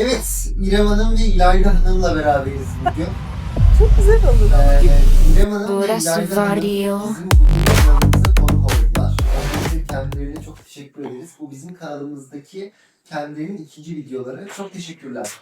Evet, İrem Hanım ve İlayda Hanım'la beraberiz bugün. Çok güzel olur. Ee, İrem Hanım ve Burası İlayda Hanım bizim bu kanalımıza konuk oldular. Öncelikle kendilerine çok teşekkür ederiz. Bu bizim kanalımızdaki kendilerinin ikinci videoları. Çok teşekkürler.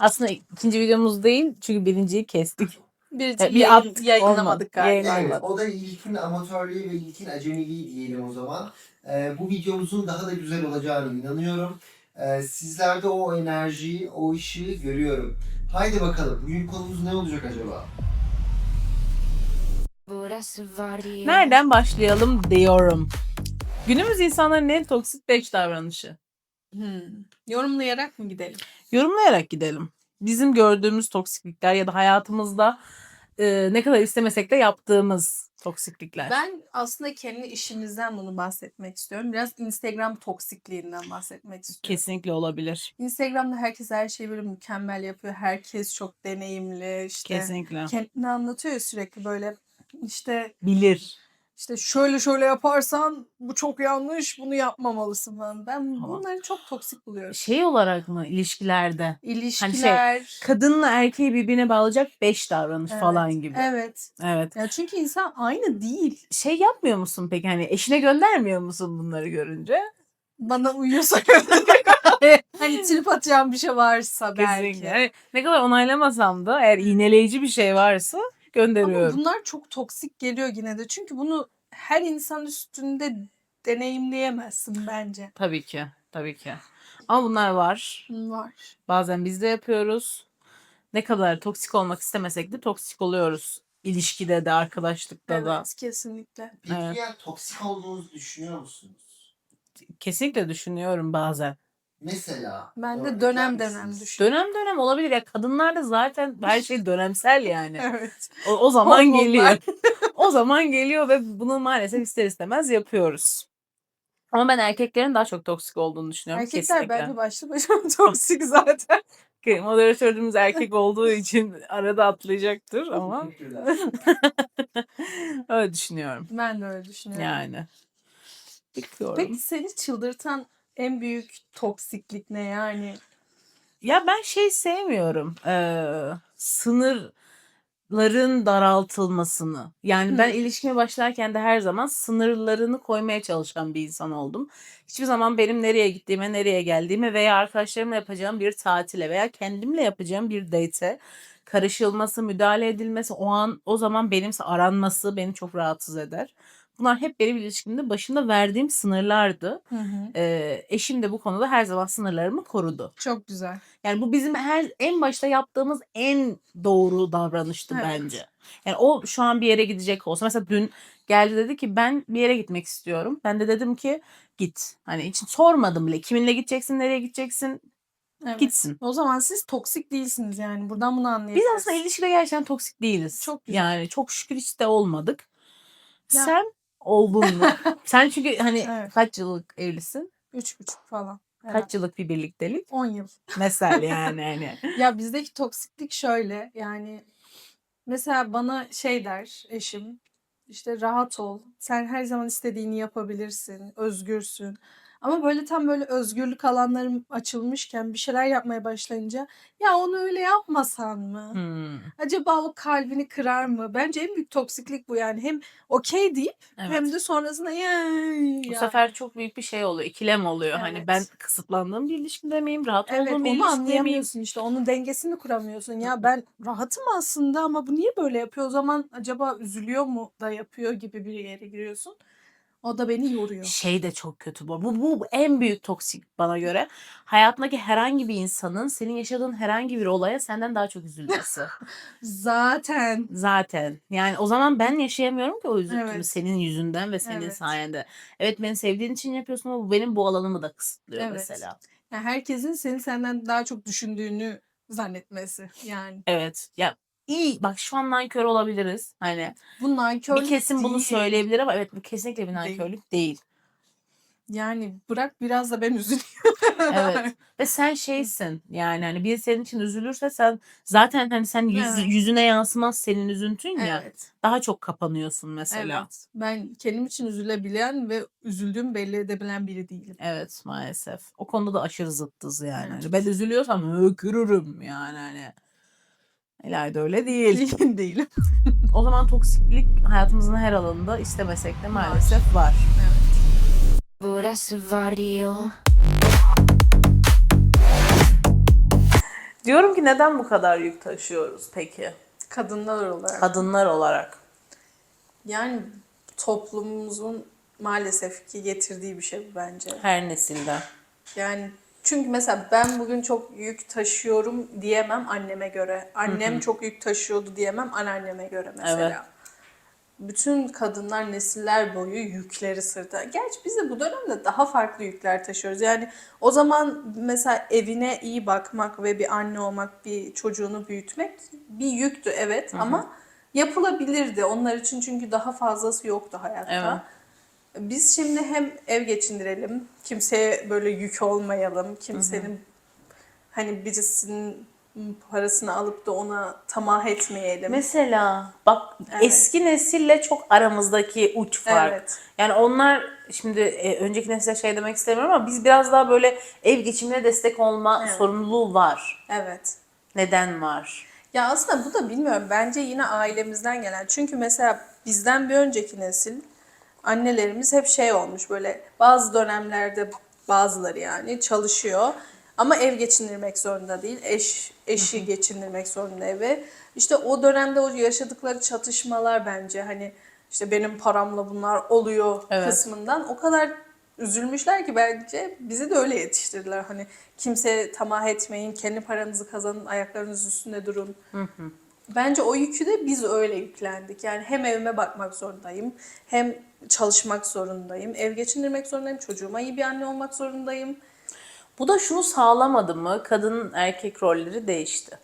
Aslında ikinci videomuz değil çünkü birinciyi kestik. Bir, Bir bir at- yayınlamadık olmadı. galiba. Evet, o da ilkin amatörlüğü ve ilkin acemiliği diyelim o zaman. Ee, bu videomuzun daha da güzel olacağını inanıyorum. Ee, sizlerde o enerjiyi, o ışığı görüyorum. Haydi bakalım, bugün konumuz ne olacak acaba? Nereden başlayalım diyorum. Günümüz insanların en toksik 5 davranışı. Hmm. Yorumlayarak mı gidelim? Yorumlayarak gidelim. Bizim gördüğümüz toksiklikler ya da hayatımızda e, ne kadar istemesek de yaptığımız toksiklikler. Ben aslında kendi işimizden bunu bahsetmek istiyorum. Biraz Instagram toksikliğinden bahsetmek istiyorum. Kesinlikle olabilir. Instagram'da herkes her şeyi böyle mükemmel yapıyor. Herkes çok deneyimli. işte Kesinlikle. Kendini anlatıyor ya sürekli böyle işte Bilir. İşte şöyle şöyle yaparsan bu çok yanlış bunu yapmamalısın falan. Ben Tamam. bunları çok toksik buluyorum. Şey olarak mı ilişkilerde? İlişkiler. Kadınla erkeği birbirine bağlayacak 5 davranış Evet, falan gibi. Evet. Evet. Ya çünkü insan aynı değil. Şey yapmıyor musun peki hani eşine göndermiyor musun bunları görünce? Bana uyuyorsa hani trip atacağım bir şey varsa belki. Kesinlikle. Yani ne kadar onaylamasam da eğer iğneleyici bir şey varsa gönderiyorum. Ama bunlar çok toksik geliyor yine de. Çünkü bunu her insan üstünde deneyimleyemezsin bence. Tabii ki. Tabii ki. Ama bunlar var. Var. Bazen biz de yapıyoruz. Ne kadar toksik olmak istemesek de toksik oluyoruz. İlişkide de, arkadaşlıkta da. Evet kesinlikle. Peki Evet. ya toksik olduğunuzu düşünüyor musunuz? Kesinlikle düşünüyorum bazen. Mesela. Ben de dönem dönem düşünüyorum. Dönem dönem olabilir ya kadınlarda zaten her şey dönemsel yani. Evet. O, o zaman Hormonlar. geliyor. o zaman geliyor ve bunu maalesef ister istemez yapıyoruz. Ama ben erkeklerin daha çok toksik olduğunu düşünüyorum. Erkekler kesinlikle. bence başlı başına toksik zaten. Moderatörümüz erkek olduğu için arada atlayacaktır ama öyle düşünüyorum. Ben de öyle düşünüyorum. Yani. Bekliyorum. Peki seni çıldırtan en büyük toksiklik ne yani? Ya ben şey sevmiyorum. Ee, sınırların daraltılmasını. Yani ben ilişkime başlarken de her zaman sınırlarını koymaya çalışan bir insan oldum. Hiçbir zaman benim nereye gittiğime, nereye geldiğime veya arkadaşlarımla yapacağım bir tatile veya kendimle yapacağım bir date'e karışılması, müdahale edilmesi, o an o zaman benimse aranması beni çok rahatsız eder. Bunlar hep benim ilişkimde başında verdiğim sınırlardı. Ee, eşim de bu konuda her zaman sınırlarımı korudu. Çok güzel. Yani bu bizim her en başta yaptığımız en doğru davranıştı Evet. bence. Yani o şu an bir yere gidecek olsa mesela dün geldi dedi ki ben bir yere gitmek istiyorum. Ben de dedim ki git. Hani hiç sormadım bile kiminle gideceksin, nereye gideceksin, Evet. gitsin. O zaman siz toksik değilsiniz yani. Buradan bunu Biz anlayabiliriz. aslında ilişkide gerçekten toksik değiliz. Çok güzel. Yani çok şükür hiç de olmadık. Ya- Sen oldun mu? Sen çünkü hani Evet. kaç yıllık evlisin? Üç buçuk falan. Kaç yıllık bir birliktelik? 10 yıl. Mesela yani hani. Ya bizdeki toksiklik şöyle yani mesela bana şey der eşim işte rahat ol sen her zaman istediğini yapabilirsin özgürsün ama böyle tam böyle özgürlük alanlarım açılmışken bir şeyler yapmaya başlayınca ya onu öyle yapmasan mı? Hmm, Acaba o kalbini kırar mı? Bence en büyük toksiklik bu yani. Hem okey deyip evet. hem de sonrasında ya, Bu ya. sefer çok büyük bir şey oluyor. ikilem oluyor. Hani Evet. ben kısıtlandığım bir ilişkide miyim? Rahat Evet olduğum bir onu ilişkide miyim? anlayamıyorsun işte onun dengesini kuramıyorsun. Ya ben rahatım aslında ama bu niye böyle yapıyor? O zaman acaba üzülüyor mu da yapıyor gibi bir yere giriyorsun. O da beni yoruyor. Şey de çok kötü bu. Bu, bu en büyük toksik bana göre. Hayatındaki herhangi bir insanın senin yaşadığın herhangi bir olaya senden daha çok üzülmesi. Zaten Zaten. Yani o zaman ben yaşayamıyorum ki o üzüntümü Evet. senin yüzünden ve senin Evet. sayende. Evet beni sevdiğin için yapıyorsun ama bu benim bu alanımı da kısıtlıyor Evet. mesela. yani herkesin seni senden daha çok düşündüğünü zannetmesi yani. Evet. Ya iyi bak şu an nankör olabiliriz. Hani Bu nankörlük bir kesim bunu değil. söyleyebilir ama evet bu kesinlikle bir nankörlük değil. Yani bırak biraz da ben üzüleyim. Evet. Ve sen şeysin yani hani biri senin için üzülürse sen zaten hani sen yüz- Evet. yüzüne yansımaz senin üzüntün ya Evet. daha çok kapanıyorsun mesela. Evet. Ben kendim için üzülebilen ve üzüldüğümü belli edebilen biri değilim. Evet maalesef. O konuda da aşırı zıttız yani. Hani ben üzülüyorsam hökürürüm yani hani. İlayda öyle değil. değilim. o zaman toksiklik hayatımızın her alanında istemesek de maalesef var. Burası var diyor. Diyorum ki neden bu kadar yük taşıyoruz peki? Kadınlar olarak. Kadınlar olarak. Yani toplumumuzun maalesef ki getirdiği bir şey bu bence. Her nesilde. Yani çünkü mesela ben bugün çok yük taşıyorum diyemem anneme göre. Annem çok yük taşıyordu diyemem anneanneme göre mesela. Evet. Bütün kadınlar nesiller boyu yükleri sırta. Gerçi biz de bu dönemde daha farklı yükler taşıyoruz. Yani o zaman mesela evine iyi bakmak ve bir anne olmak, bir çocuğunu büyütmek bir yüktü evet ama yapılabilirdi onlar için çünkü daha fazlası yoktu hayatta. Biz şimdi hem ev geçindirelim, kimseye böyle yük olmayalım, kimsenin hani birisinin parasını alıp da ona tamah etmeyelim. Mesela bak Evet. eski nesille çok aramızdaki uç fark. Evet. Yani onlar şimdi e, önceki nesile şey demek istemiyorum ama biz biraz daha böyle ev geçimine destek olma Evet. sorumluluğu var. Evet. Neden var? Ya aslında bu da bilmiyorum. Bence yine ailemizden gelen. Çünkü mesela bizden bir önceki nesil annelerimiz hep şey olmuş böyle bazı dönemlerde bazıları yani çalışıyor ama ev geçindirmek zorunda değil. Eş eşi geçindirmek zorunda evi. İşte o dönemde o yaşadıkları çatışmalar bence hani işte benim paramla bunlar oluyor Evet. kısmından o kadar üzülmüşler ki bence bizi de öyle yetiştirdiler. Hani kimseye tamah etmeyin, kendi paranızı kazanın, ayaklarınız üstünde durun. Bence o yükü de biz öyle yüklendik. Yani hem evime bakmak zorundayım, hem çalışmak zorundayım, ev geçindirmek zorundayım, çocuğuma iyi bir anne olmak zorundayım. Bu da şunu sağlamadı mı? Kadın erkek rolleri değişti.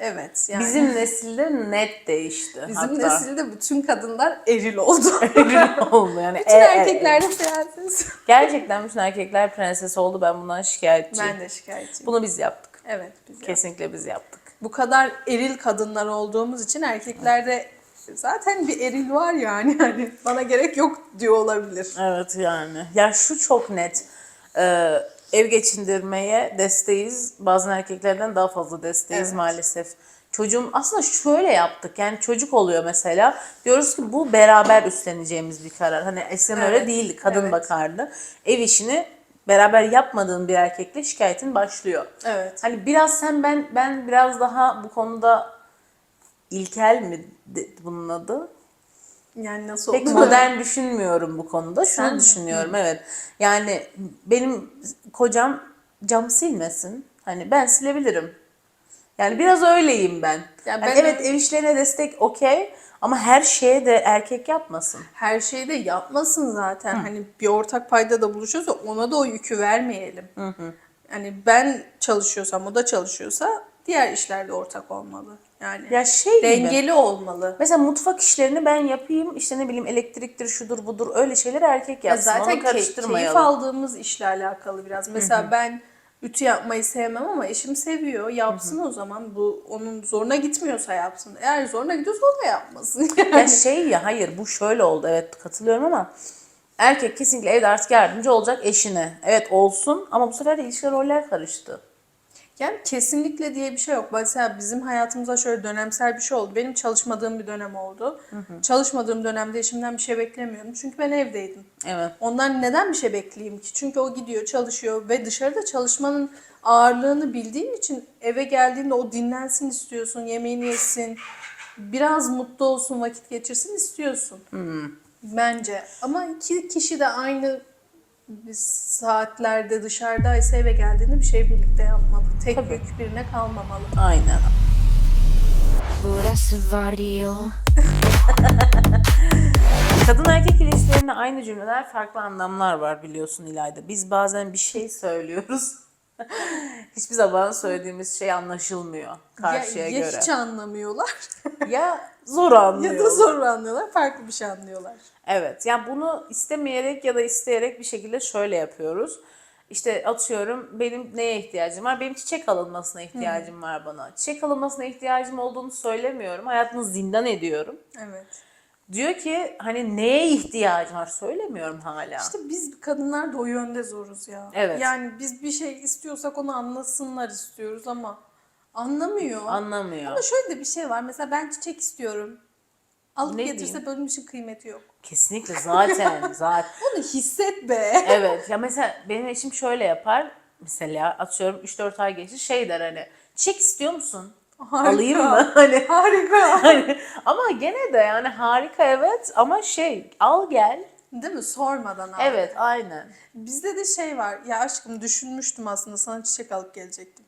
Evet yani Bizim nesilde net değişti. bizim hatta. nesilde bütün kadınlar eril oldu. Eril oldu yani. bütün E- e- erkekler de prenses. Gerçekten bütün erkekler prenses oldu. Ben bundan şikayetçiyim. Ben de şikayetçiyim. Bunu biz yaptık. Evet biz yaptık. Kesinlikle biz yaptık. Bu kadar eril kadınlar olduğumuz için erkeklerde zaten bir eril var yani. Hani bana gerek yok diyor olabilir. Evet yani. Ya şu çok net. Ee, ev geçindirmeye desteğiz. Bazen erkeklerden daha fazla desteğiz Evet. maalesef. Çocuğum aslında şöyle yaptık. Yani çocuk oluyor mesela. Diyoruz ki bu beraber üstleneceğimiz bir karar. Hani eskiden öyle Evet, değildi. Kadın evet. bakardı. Ev işini beraber yapmadığın bir erkekle şikayetin başlıyor. Evet. Hani biraz sen ben ben biraz daha bu konuda ilkel mi bunun adı? Yani nasıl Pek oldu? modern düşünmüyorum bu konuda. Şunu Sen mi? düşünüyorum evet. Yani benim kocam cam silmesin. Hani ben silebilirim. Yani biraz öyleyim ben. Ya Hani ben evet öyle- ev işlerine destek okey ama her şeye de erkek yapmasın. her şeyi de yapmasın zaten. Hani bir ortak payda da buluşuyorsa ona da o yükü vermeyelim. Hani ben çalışıyorsam o da çalışıyorsa diğer işlerde ortak olmalı. Yani Ya şey gibi. dengeli olmalı. Mesela mutfak işlerini ben yapayım. işte ne bileyim elektriktir, şudur budur öyle şeyleri erkek Ya yapsın. zaten Onu key- karıştırmayalım. keyif aldığımız işle alakalı biraz. Mesela ben ütü yapmayı sevmem ama eşim seviyor. Yapsın o zaman. Bu onun zoruna gitmiyorsa yapsın. Eğer zoruna gidiyorsa o da yapmasın. Yani. Ya şey ya hayır bu şöyle oldu evet katılıyorum ama erkek kesinlikle evde artık yardımcı olacak eşine. Evet olsun ama bu sefer de ilişki roller karıştı. Yani kesinlikle diye bir şey yok. Mesela bizim hayatımızda şöyle dönemsel bir şey oldu. Benim çalışmadığım bir dönem oldu. Çalışmadığım dönemde eşimden bir şey beklemiyordum. Çünkü ben evdeydim. Evet. Ondan neden bir şey bekleyeyim ki? Çünkü o gidiyor, çalışıyor ve dışarıda çalışmanın ağırlığını bildiğin için eve geldiğinde o dinlensin istiyorsun, yemeğini yesin, biraz mutlu olsun, vakit geçirsin istiyorsun. Bence. Ama iki kişi de aynı saatlerde dışarıdaysa eve geldiğinde bir şey birlikte yapmalı. Tek Tabii. yük birine kalmamalı. Aynen. Burası var diyor. Kadın erkek ilişkilerinde aynı cümleler farklı anlamlar var biliyorsun İlayda. Biz bazen bir şey söylüyoruz. Hiçbir zaman söylediğimiz şey anlaşılmıyor karşıya ya, ya göre. hiç anlamıyorlar Ya zor ya anlıyorlar. da zor anlıyorlar, farklı bir şey anlıyorlar. Evet. Yani bunu istemeyerek ya da isteyerek bir şekilde şöyle yapıyoruz. işte atıyorum benim neye ihtiyacım var? Benim çiçek alınmasına ihtiyacım var bana. Çiçek alınmasına ihtiyacım olduğunu söylemiyorum. Hayatını zindan ediyorum. Evet. Diyor ki hani neye ihtiyacım var söylemiyorum hala. İşte biz kadınlar da o yönde zoruz ya. Evet. Yani biz bir şey istiyorsak onu anlasınlar istiyoruz ama anlamıyor. Anlamıyor. Ama şöyle de bir şey var. Mesela ben çiçek istiyorum. Alıp Ne getirse diyeyim? benim için kıymeti yok. Kesinlikle zaten zaten. Bunu hisset be. Evet ya mesela benim eşim şöyle yapar. Mesela atıyorum 3-4 ay geçti şey der hani çiçek istiyor musun? Harika. Alayım mı? Hani, Harika. hani ama gene de yani harika evet ama şey al gel. Değil mi? Sormadan abi. Evet aynen. Bizde de şey var. Ya aşkım düşünmüştüm aslında sana çiçek alıp gelecektim.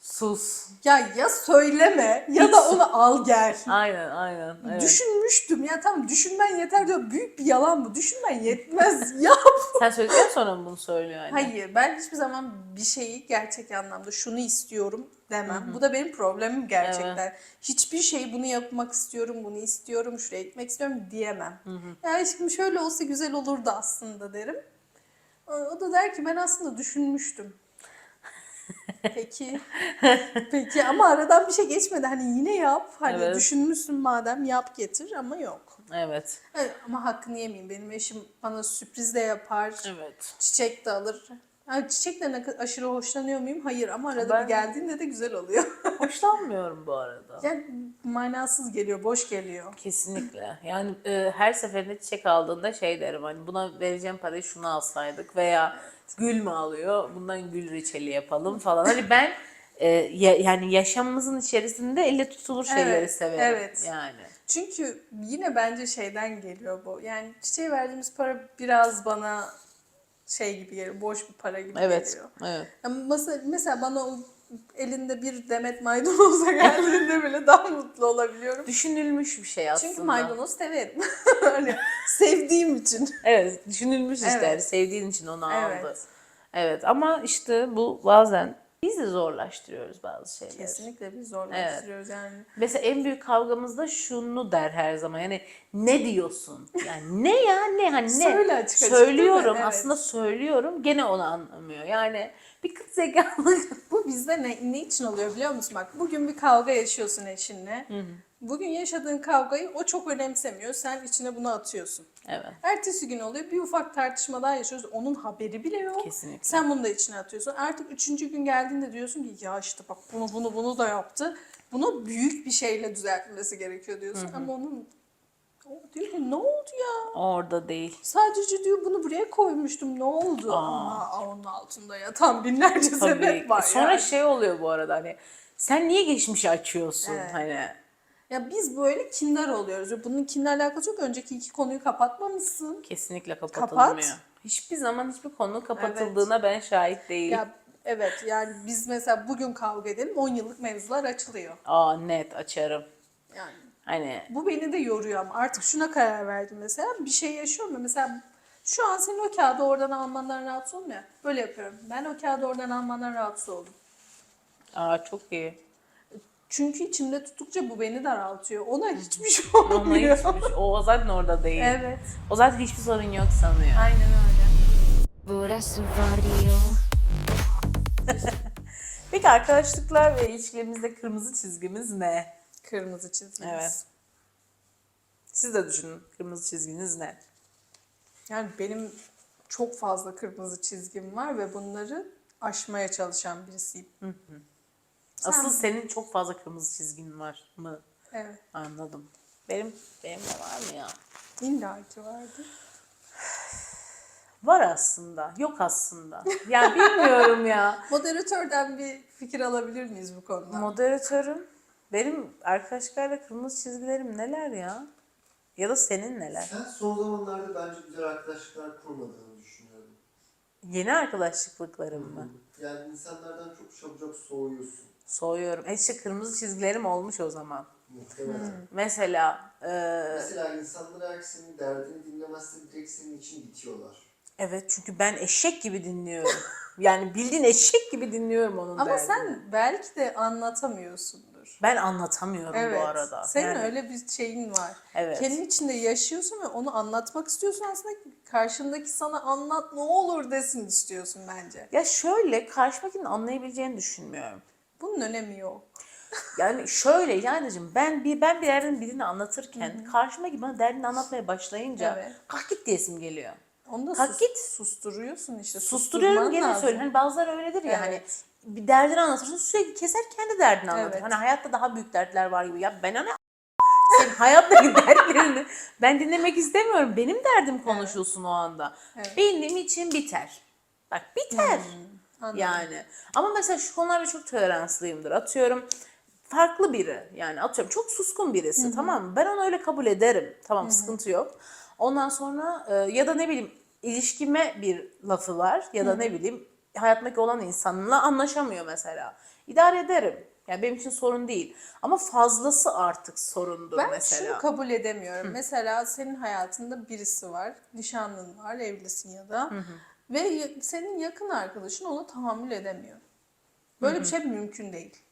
Sus. Ya ya söyleme ya da onu al gel. Aynen aynen. Evet. Düşünmüştüm ya tamam düşünmen yeter diyor. Büyük bir yalan bu. Düşünmen yetmez. Yap. Sen söyledikten sonra mı bunu söylüyor hani? Hayır ben hiçbir zaman bir şeyi gerçek anlamda şunu istiyorum demem. Bu da benim problemim gerçekten. Hiçbir şeyi bunu yapmak istiyorum, bunu istiyorum, şuraya gitmek istiyorum diyemem. Ya aşkım şöyle olsa güzel olurdu aslında derim. O o da der ki ben aslında düşünmüştüm. Peki. Peki ama aradan bir şey geçmedi. Hani yine yap. Hani Evet. düşünmüşsün madem yap getir ama yok. Evet. Evet, ama hakkını yemeyeyim. Benim eşim bana sürpriz de yapar. Evet. Çiçek de alır. Ha, çiçekten ne kadar aşırı hoşlanıyor muyum? Hayır ama arada Ben- bir geldiğinde de güzel oluyor. Hoşlanmıyorum bu arada. yani manasız geliyor, boş geliyor. Kesinlikle. Yani e, her seferinde çiçek aldığında şey derim hani buna vereceğim parayı şunu alsaydık veya gül mü alıyor bundan gül reçeli yapalım falan. Hani ben e, ya- yani yaşamımızın içerisinde elle tutulur şeyleri Evet, severim. evet. Yani. Çünkü yine bence şeyden geliyor bu. Yani çiçeğe verdiğimiz para biraz bana şey gibi geliyor, boş bir para gibi Evet. geliyor. Evet. Yani mesela, mesela bana o elinde bir demet maydanozla geldiğinde bile daha mutlu olabiliyorum. Düşünülmüş bir şey aslında. Çünkü maydanoz severim. hani sevdiğim için. Evet, düşünülmüş işte. Evet. Yani sevdiğin için onu aldı. Evet. Evet ama işte bu bazen biz de zorlaştırıyoruz bazı şeyleri. Kesinlikle biz zorlaştırıyoruz yani. Mesela en büyük kavgamızda şunu der her zaman. Yani ne diyorsun? Yani ne ya ne hani ne? Söyle açık açık? Söylüyorum Evet. aslında söylüyorum gene onu anlamıyor. Yani bir kıt zekalı. Bu bizde ne, ne için oluyor biliyor musun? Bak bugün bir kavga yaşıyorsun eşinle. Bugün yaşadığın kavgayı o çok önemsemiyor. Sen içine bunu atıyorsun. evet. Ertesi gün oluyor bir ufak tartışma daha yaşıyoruz. Onun haberi bile yok. Kesinlikle. Sen bunu da içine atıyorsun. Artık üçüncü gün geldiğinde diyorsun ki ya işte bak bunu bunu bunu da yaptı. Bunu büyük bir şeyle düzeltmesi gerekiyor diyorsun. Ama onun o diyor ki ne oldu ya? Orada değil. Sadece diyor bunu buraya koymuştum ne oldu? Aa, onun altında yatan binlerce Tabii. sebep var Sonra yani. şey oluyor bu arada hani sen niye geçmişi açıyorsun Evet. hani? Ya biz böyle kindar oluyoruz. Bunun kinle alakası yok. Önceki iki konuyu kapatmamışsın. Kesinlikle kapatılmıyor. Kapat. Hiçbir zaman hiçbir konu kapatıldığına ben şahit değilim. Ya evet yani biz mesela bugün kavga edelim 10 yıllık mevzular açılıyor. Aa net açarım. Yani Hani bu beni de yoruyor ama artık şuna karar verdim mesela bir şey yaşıyorum ya mesela şu an senin o kağıdı oradan almandan rahatsız ya böyle yapıyorum. Ben o kağıdı oradan almandan rahatsız oldum. aa çok iyi. Çünkü içimde tuttukça bu beni daraltıyor. Ona hiçbir şey Ona olmuyor. hiçbir, o zaten orada değil. Evet. O zaten hiçbir sorun yok sanıyor. Aynen öyle. Burası vario. Peki arkadaşlıklar ve ilişkilerimizde kırmızı çizgimiz ne? Kırmızı çizgimiz. Evet. Siz de düşünün kırmızı çizginiz ne? Yani benim çok fazla kırmızı çizgim var ve bunları aşmaya çalışan birisiyim. Asıl senin çok fazla kırmızı çizgin var mı? Evet. Anladım. Benim benim de var mı ya? İlla ki vardı. Var aslında. Yok aslında. Yani bilmiyorum ya. Moderatörden bir fikir alabilir miyiz bu konuda? Moderatörüm. Benim arkadaşlarla kırmızı çizgilerim neler ya? Ya da senin neler? Sen son zamanlarda bence güzel arkadaşlıklar kurmadığını düşünüyorum. Yeni arkadaşlıklarım mı? Yani insanlardan çok çabucak soğuyorsun. Soğuyorum. E işte kırmızı çizgilerim olmuş o zaman. Muhtemelen. Mesela e, Mesela insanlar eğer senin derdini dinlemezse direkt senin için bitiyorlar. evet çünkü ben eşek gibi dinliyorum. yani bildiğin eşek gibi dinliyorum onun Ama derdini. sen belki de anlatamıyorsundur. Ben anlatamıyorum Evet. bu arada. Senin Yani öyle bir şeyin var. Evet. Kendi içinde yaşıyorsun ve onu anlatmak istiyorsun aslında karşındaki sana anlat ne olur desin istiyorsun bence. Ya şöyle karşımdakinin anlayabileceğini düşünmüyorum. Bunun önemi yok. Yani şöyle Yancığım ben bir ben bir yerden birini anlatırken karşımdaki bana derdini anlatmaya başlayınca Evet. kalk git diyesim geliyor. Onu da Kalk sus- git. susturuyorsun işte. Susturuyorum gene söylüyorum. Hani bazıları öyledir ya hani Evet. bir derdini anlatırsın sürekli keser kendi derdini anlatır. Evet. Hani hayatta daha büyük dertler var gibi. Ya ben hani senin hayattaki dertlerini ben dinlemek istemiyorum. Benim derdim konuşulsun o anda. Evet. Benim için biter. Bak biter. Anladım. Yani ama mesela şu konularda çok toleranslıyımdır. Atıyorum farklı biri yani atıyorum çok suskun birisi tamam mı? Ben onu öyle kabul ederim. Tamam sıkıntı yok. Ondan sonra e, ya da ne bileyim ilişkime bir lafı var ya da ne bileyim hayatımdaki olan insanla anlaşamıyor mesela. İdare ederim. Yani benim için sorun değil. Ama fazlası artık sorundur Ben mesela. şunu kabul edemiyorum. Mesela senin hayatında birisi var, nişanlın var, evlisin ya da ve senin yakın arkadaşın ona tahammül edemiyor. Böyle bir şey mümkün değil.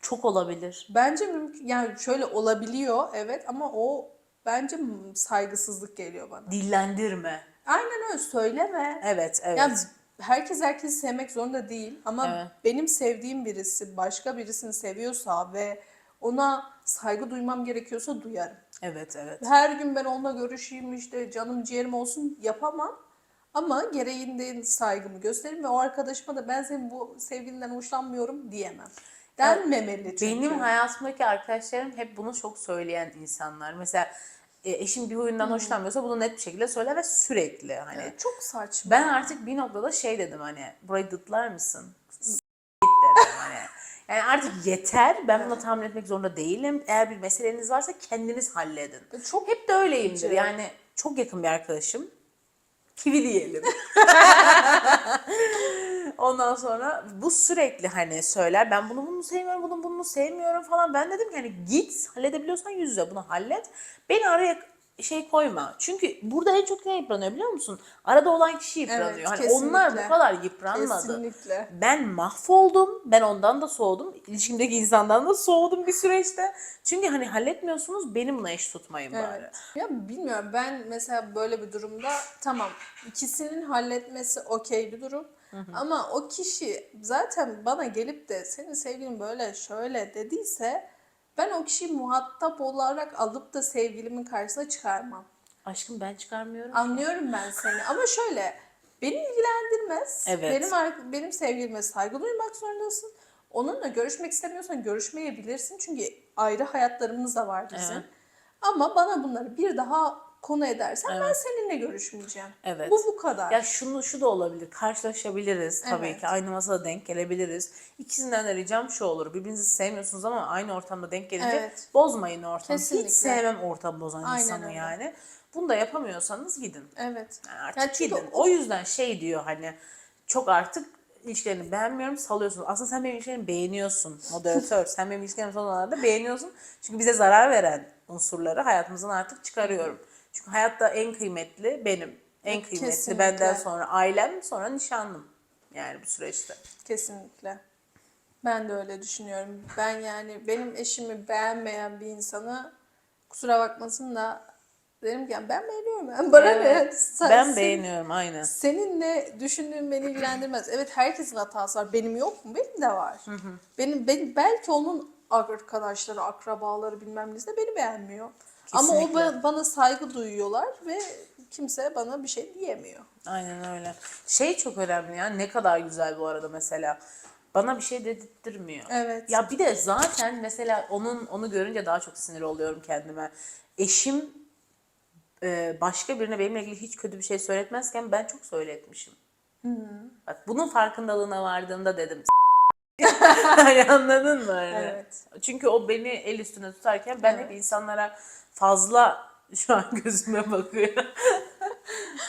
Çok olabilir. Bence mümkün yani şöyle olabiliyor evet ama o bence saygısızlık geliyor bana. Dillendirme. Aynen öyle söyleme. Evet, evet. Yani herkes herkesi sevmek zorunda değil ama Evet. benim sevdiğim birisi başka birisini seviyorsa ve ona saygı duymam gerekiyorsa duyarım. Evet, evet. Her gün ben onunla görüşeyim işte canım ciğerim olsun yapamam. Ama gereğinde saygımı gösteririm ve o arkadaşıma da ben senin bu sevgilinden hoşlanmıyorum diyemem. Denmemeli çünkü. Benim hayatımdaki arkadaşlarım hep bunu çok söyleyen insanlar. Mesela e, eşim bir huyundan hoşlanmıyorsa bunu net bir şekilde söyler ve sürekli hani. Evet, çok saçma. Ben artık bir noktada şey dedim hani burayı dıtlar mısın? S- dedim hani. Yani artık yeter. Ben buna tahammül etmek zorunda değilim. Eğer bir meseleniz varsa kendiniz halledin. çok Hep de öyleyimdir. Yani çok yakın bir arkadaşım. Kivi diyelim. Ondan sonra bu sürekli hani söyler ben bunu bunu sevmiyorum, bunu bunu sevmiyorum falan. Ben dedim ki hani git halledebiliyorsan yüz yüze bunu hallet. Beni araya şey koyma. Çünkü burada en çok ne yıpranıyor biliyor musun? Arada olan kişi yıpranıyor. Evet, hani onlar bu kadar yıpranmadı. kesinlikle. Ben mahvoldum. Ben ondan da soğudum. İlişkimdeki insandan da soğudum bir süreçte. Çünkü hani halletmiyorsunuz benim buna eş tutmayın bari. Evet. Ya bilmiyorum ben mesela böyle bir durumda tamam ikisinin halletmesi okey bir durum. Ama o kişi zaten bana gelip de senin sevgilin böyle şöyle dediyse ben o kişiyi muhatap olarak alıp da sevgilimin karşısına çıkarmam. Aşkım ben çıkarmıyorum. Anlıyorum ben seni ama şöyle beni ilgilendirmez. Evet. Benim benim sevgilime saygı duymak zorundasın. Onunla görüşmek istemiyorsan görüşmeyebilirsin. Çünkü ayrı hayatlarımız da var bizim. Evet. Ama bana bunları bir daha konu edersen ben seninle görüşmeyeceğim. Evet. Bu bu kadar. Ya şunu şu da olabilir. Karşılaşabiliriz tabii Evet. ki. Aynı masada denk gelebiliriz. İkisinden de ricam şu olur. Birbirinizi sevmiyorsunuz ama aynı ortamda denk gelince Evet. bozmayın ortamı. Kesinlikle. Hiç sevmem ortam bozan Aynen insanı öyle. yani. Bunu da yapamıyorsanız gidin. Evet. Yani artık Ya çünkü gidin. o- O yüzden şey diyor hani çok artık ilişkilerini beğenmiyorum salıyorsun. Aslında sen benim ilişkilerimi beğeniyorsun moderatör. sen benim ilişkilerimi son zamanlarda beğeniyorsun. Çünkü bize zarar veren unsurları hayatımızdan artık çıkarıyorum. Çünkü hayatta en kıymetli benim. En kıymetli Kesinlikle. benden sonra ailem sonra nişanlım. Yani bu süreçte. Kesinlikle. Ben de öyle düşünüyorum. Ben yani benim eşimi beğenmeyen bir insanı kusura bakmasın da derim ki "Yani ben beğeniyorum. Yani bana Evet. ne? Sen- ben beğeniyorum aynen. Senin ne düşündüğün beni ilgilendirmez. Evet herkesin hatası var. Benim yok mu? Benim de var. Benim, benim belki onun arkadaşları, akrabaları bilmem nesi de beni beğenmiyor. Ama o ba- bana saygı duyuyorlar ve kimse bana bir şey diyemiyor. Aynen öyle. Şey çok önemli ya ne kadar güzel bu arada mesela. Bana bir şey dedirtmiyor. Evet. Ya bir de zaten mesela onun onu görünce daha çok sinir oluyorum kendime. Eşim e, başka birine benimle ilgili hiç kötü bir şey söyletmezken ben çok söyletmişim. Bak bunun farkındalığına vardığımda dedim hani anladın mı? Evet. Çünkü o beni el üstüne tutarken ben hep insanlara fazla şu an gözüme bakıyor.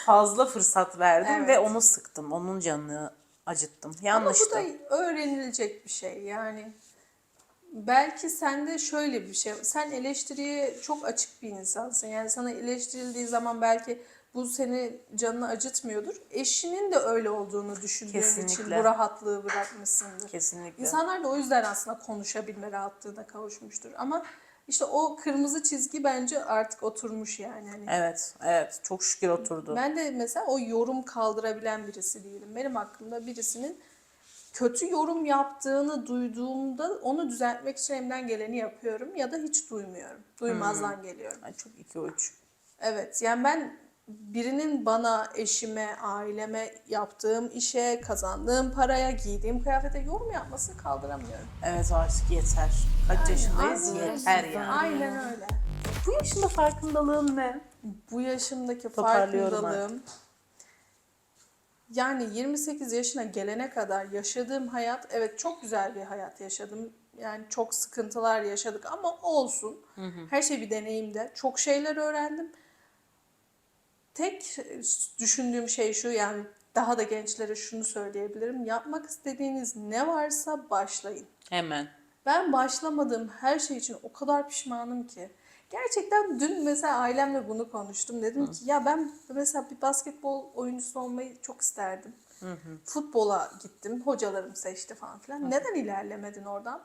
fazla fırsat verdim Evet. ve onu sıktım. Onun canını acıttım. Ama Yanlıştı. bu da öğrenilecek bir şey yani. Belki sende şöyle bir şey, sen eleştiriye çok açık bir insansın. Yani sana eleştirildiği zaman belki bu seni canını acıtmıyordur. Eşinin de öyle olduğunu düşündüğün için Kesinlikle. bu rahatlığı bırakmışsındır. Kesinlikle. İnsanlar da o yüzden aslında konuşabilme rahatlığına kavuşmuştur. Ama İşte o kırmızı çizgi bence artık oturmuş yani. Hani Evet, evet. Çok şükür oturdu. ben de mesela o yorum kaldırabilen birisi değilim. Benim hakkımda birisinin kötü yorum yaptığını duyduğumda onu düzeltmek için elimden geleni yapıyorum ya da hiç duymuyorum. Duymazdan geliyorum. Ay, çok iki uç. Evet yani ben birinin bana, eşime, aileme, yaptığım işe, kazandığım paraya, giydiğim kıyafete yorum yapmasını kaldıramıyorum. Evet artık yeter. Kaç yaşındayız? aynen. Yeter yani. Aynen öyle. Bu yaşında farkındalığın ne? Bu yaşımdaki farkındalığım yani 28 yaşına gelene kadar yaşadığım hayat evet çok güzel bir hayat yaşadım. Yani çok sıkıntılar yaşadık ama olsun. Her şey bir deneyimde. Çok şeyler öğrendim. Tek düşündüğüm şey şu yani daha da gençlere şunu söyleyebilirim. Yapmak istediğiniz ne varsa başlayın. Hemen. Ben başlamadığım her şey için o kadar pişmanım ki. Gerçekten dün mesela ailemle bunu konuştum. Dedim ki ya ben mesela bir basketbol oyuncusu olmayı çok isterdim. Futbola gittim. Hocalarım seçti falan filan. Neden ilerlemedin oradan?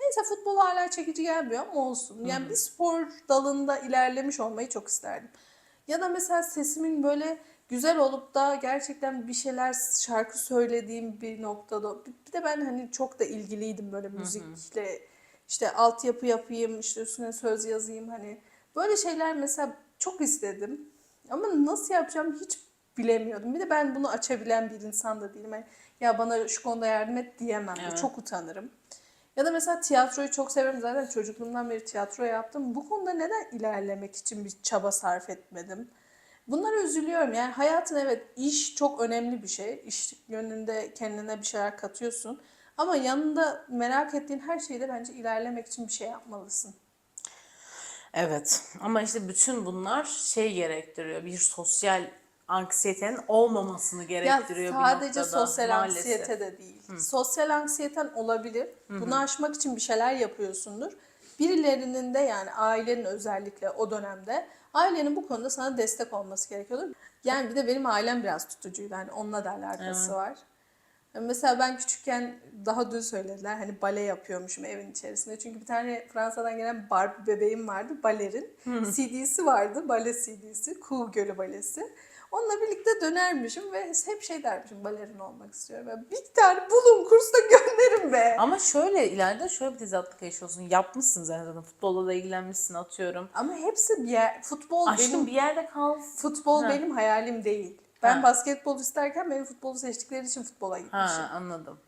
Neyse futbol hala çekici gelmiyor ama olsun. Yani bir spor dalında ilerlemiş olmayı çok isterdim. Ya da mesela sesimin böyle güzel olup da gerçekten bir şeyler şarkı söylediğim bir noktada. Bir de ben hani çok da ilgiliydim böyle müzikle. İşte altyapı yapayım, işte üstüne söz yazayım hani. Böyle şeyler mesela çok istedim. Ama nasıl yapacağım hiç bilemiyordum. Bir de ben bunu açabilen bir insan da değilim. Yani, ya bana şu konuda yardım et diyemem. Evet. Çok utanırım. Ya da mesela tiyatroyu çok severim. Zaten çocukluğumdan beri tiyatro yaptım. Bu konuda neden ilerlemek için bir çaba sarf etmedim? Bunlara üzülüyorum. Yani hayatın evet iş çok önemli bir şey. İş yönünde kendine bir şeyler katıyorsun. Ama yanında merak ettiğin her şeyde bence ilerlemek için bir şey yapmalısın. Evet ama işte bütün bunlar şey gerektiriyor. Bir sosyal anksiyetenin olmamasını Ya gerektiriyor bir sadece noktada sosyal maalesef. anksiyete de değil. Sosyal anksiyeten olabilir. Bunu aşmak için bir şeyler yapıyorsundur. Birilerinin de yani ailenin özellikle o dönemde ailenin bu konuda sana destek olması gerekiyordur. Yani bir de benim ailem biraz tutucuydu. Hani onunla da alakası var. Mesela ben küçükken daha dün söylediler hani bale yapıyormuşum evin içerisinde. Çünkü bir tane Fransa'dan gelen Barbie bebeğim vardı balerin. CD'si vardı bale CD'si. Kuğu Gölü Balesi. Onunla birlikte dönermişim ve hep şey dermişim balerin olmak istiyorum. Ya bir tane bulun kursta gönderin be. Ama şöyle ileride şöyle bir tezatlık yaşıyorsun. Yapmışsın zaten futbolla da ilgilenmişsin atıyorum. Ama hepsi bir yer. Futbol Aşkım benim bir yerde kal. futbol Ha. benim hayalim değil. Ben Ha. basketbol isterken beni futbolu seçtikleri için futbola gitmişim. Ha anladım.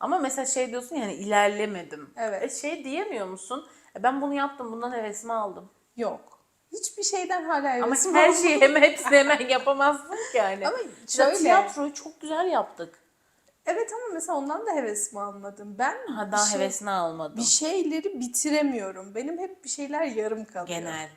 Ama mesela şey diyorsun yani ilerlemedim. Evet. E şey diyemiyor musun? E ben bunu yaptım bundan hevesimi aldım. Yok. Hiçbir şeyden hala Ama hevesim her olmadı. şeyi hemen hepsini hemen yapamazsın ki yani. Ama Mesela şöyle. tiyatroyu çok güzel yaptık. Evet ama mesela ondan da hevesimi almadım. Ben Ha bir daha şey- hevesini almadım. bir şeyleri bitiremiyorum. Benim hep bir şeyler yarım kalıyor. Genel.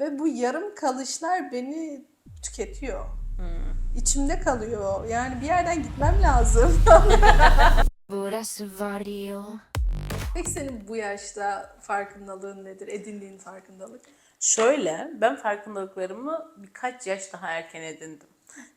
Ve bu yarım kalışlar beni tüketiyor. Hmm. İçimde kalıyor. Yani bir yerden gitmem lazım. Burası vario. Peki senin bu yaşta farkındalığın nedir? Edindiğin farkındalık? Şöyle ben farkındalıklarımı birkaç yaş daha erken edindim.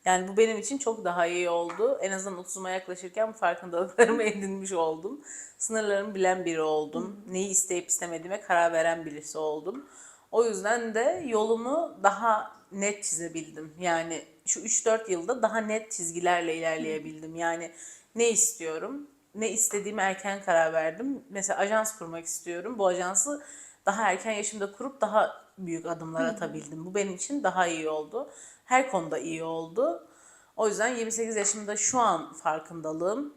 Yani bu benim için çok daha iyi oldu. En azından 30'uma yaklaşırken bu farkındalıklarımı edinmiş oldum. Sınırlarımı bilen biri oldum. Neyi isteyip istemediğime karar veren birisi oldum. O yüzden de yolumu daha net çizebildim. Yani şu 3-4 yılda daha net çizgilerle ilerleyebildim. Yani ne istiyorum, ne istediğime erken karar verdim. Mesela ajans kurmak istiyorum. Bu ajansı daha erken yaşımda kurup daha büyük adımlar atabildim. Bu benim için daha iyi oldu. Her konuda iyi oldu. O yüzden 28 yaşımda şu an farkındalığım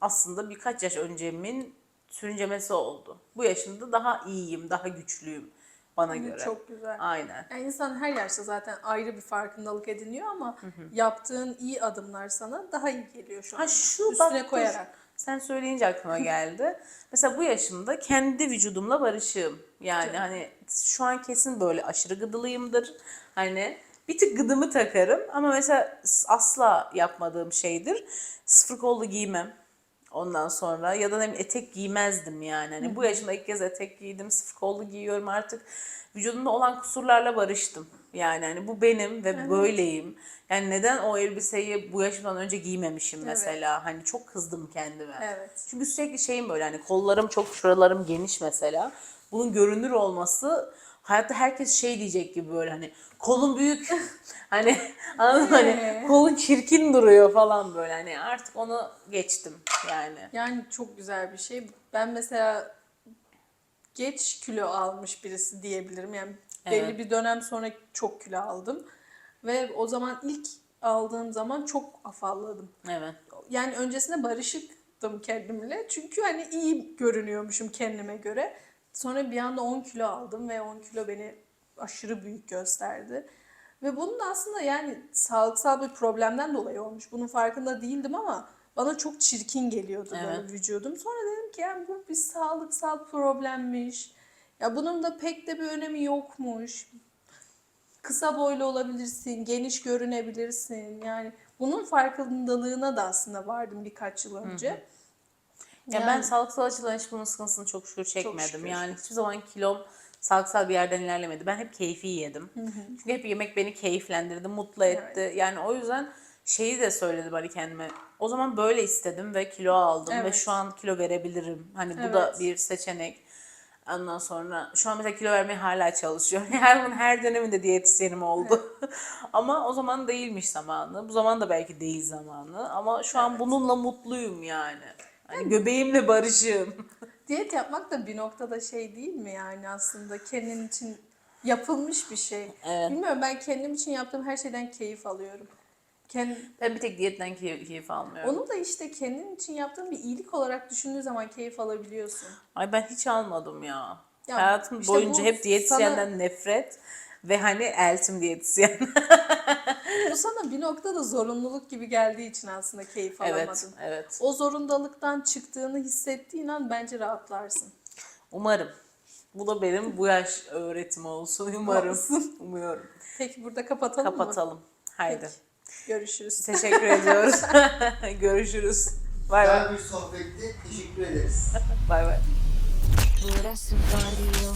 aslında birkaç yaş öncemin sürüncemesi oldu. Bu yaşımda daha iyiyim, daha güçlüyüm bana göre. çok güzel. Aynen. Yani insan her yaşta zaten ayrı bir farkındalık ediniyor ama yaptığın iyi adımlar sana daha iyi geliyor şu an. Ha şu Üstüne bak koyarak. Sen söyleyince aklıma geldi. Mesela bu yaşımda kendi vücudumla barışığım. Yani hani şu an kesin böyle aşırı gıdılıyımdır. Hani bir tık gıdımı takarım ama mesela asla yapmadığım şeydir. Sıfır kollu giymem. Ondan sonra ya da ne etek giymezdim yani. Hani bu yaşımda ilk kez etek giydim, sıfır kollu giyiyorum artık. Vücudumda olan kusurlarla barıştım. Yani hani bu benim ve Evet. böyleyim. Yani neden o elbiseyi bu yaşımdan önce giymemişim Evet. mesela? Hani çok kızdım kendime. Evet. Çünkü sürekli şeyim böyle hani kollarım çok şuralarım geniş mesela. Bunun görünür olması hayatta herkes şey diyecek gibi böyle hani kolun büyük hani anladın mı? hani kolun çirkin duruyor falan böyle hani artık onu geçtim yani. Yani çok güzel bir şey. Ben mesela geç kilo almış birisi diyebilirim. Yani belli Evet. bir dönem sonra çok kilo aldım. Ve o zaman ilk aldığım zaman çok afalladım. Evet. Yani öncesinde barışıktım kendimle. Çünkü hani iyi görünüyormuşum kendime göre. Sonra bir anda 10 kilo aldım ve 10 kilo beni aşırı büyük gösterdi. Ve bunun da aslında yani sağlıksal bir problemden dolayı olmuş. Bunun farkında değildim ama bana çok çirkin geliyordu böyle Evet. vücudum. Sonra dedim ki yani bu bir sağlıksal problemmiş. Ya bunun da pek de bir önemi yokmuş. Kısa boylu olabilirsin, geniş görünebilirsin. Yani bunun farkındalığına da aslında vardım birkaç yıl önce. Ya ben Yani- sağlıksal açıdan hiç bunun sıkıntısını çok şükür çekmedim. şükür. Yani hiçbir zaman kilom sağlıksal bir yerden ilerlemedi. Ben hep keyfi yedim. Çünkü hep yemek beni keyiflendirdi, mutlu etti. Yani o yüzden şeyi de söyledim hani kendime. O zaman böyle istedim ve kilo aldım ve Evet. şu an kilo verebilirim. Hani bu da Evet. bir seçenek. Ondan sonra şu an mesela kilo vermeye hala çalışıyorum. Her bunun her döneminde diyetisyenim oldu. Ama o zaman değilmiş zamanı. Bu zaman da belki değil zamanı. Ama şu an bununla mutluyum yani. Hani göbeğimle barışığım. Diyet yapmak da bir noktada şey değil mi yani aslında kendin için yapılmış bir şey. Evet. Bilmiyorum ben kendim için yaptığım her şeyden keyif alıyorum. Kend, Ben bir tek diyetten key- keyif almıyorum. onu da işte kendin için yaptığın bir iyilik olarak düşündüğün zaman keyif alabiliyorsun. Ay ben hiç almadım ya. Ya Hayatım işte boyunca bu hep diyetisyenden nefret ve hani eltim diyetisyen. Bu sana bir noktada zorunluluk gibi geldiği için aslında keyif alamadın. evet, evet. O zorundalıktan çıktığını hissettiğin an bence rahatlarsın. Umarım. Bu da benim bu yaş öğretimi olsun. Umarım. Umuyorum. Peki burada kapatalım mı? Kapatalım. Haydi. Peki. Görüşürüz. Teşekkür ediyoruz. Görüşürüz. Bay bay. Güzel bir sohbetti. Teşekkür ederiz. Bay bay. Burası var diyor